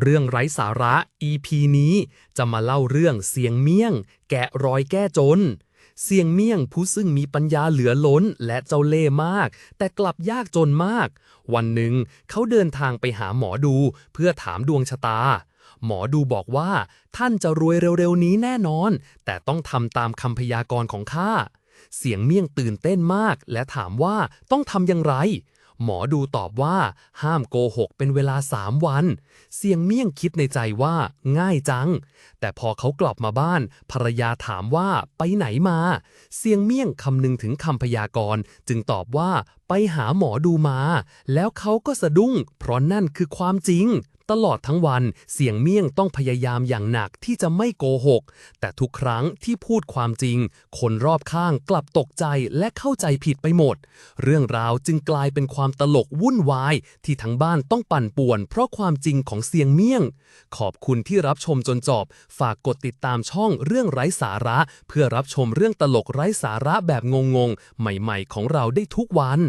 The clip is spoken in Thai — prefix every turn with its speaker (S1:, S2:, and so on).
S1: เรื่องไร้สาระ EP นี้จะมาเล่าเรื่องเสียงเมี่ยง แกะรอยแก้จน เสียงเมี่ยงผู้ซึ่งมีปัญญาเหลือล้นและเจ้าเล่ห์มาก แต่กลับยากจนมาก วันหนึ่งเขาเดินทางไปหาหมอดูเพื่อถามดวงชะตา หมอดูบอกว่า ท่านจะรวยเร็วๆนี้แน่นอน แต่ต้องทำตามคำพยากรณ์ของข้าเสียงเมี่ยงตื่นเต้นมาก และถามว่าต้องทำอย่างไร หมอดูตอบว่า ห้ามโกหกเป็นเวลาสามวัน เสียงเมี่ยงคิดในใจว่าง่ายจัง แต่พอเขากลับมาบ้าน ภรรยาถามว่าไปไหนมา เสียงเมี่ยงคำนึงถึงคำพยากรณ์จึงตอบว่า ไปหาหมอดูมา แล้วเขาก็สะดุ้ง เพราะนั่นคือความจริง ตลอดทั้งวันเสียงเมี่ยงต้องพยายามอย่างหนักที่จะไม่โกหก แต่ทุกครั้งที่พูดความจริง คนรอบข้างกลับตกใจและเข้าใจผิดไปหมด เรื่องราวจึงกลายเป็นความตลกวุ่นวาย ที่ทั้งบ้านต้องปั่นป่วน เพราะความจริงของเสียงเมี่ยง ขอบคุณที่รับชมจนจบ ฝากกดติดตามช่องเรื่องไร้สาระ เพื่อรับชมเรื่องตลกไร้สาระแบบงงๆ ใหม่ ๆ ของเราได้ทุกวัน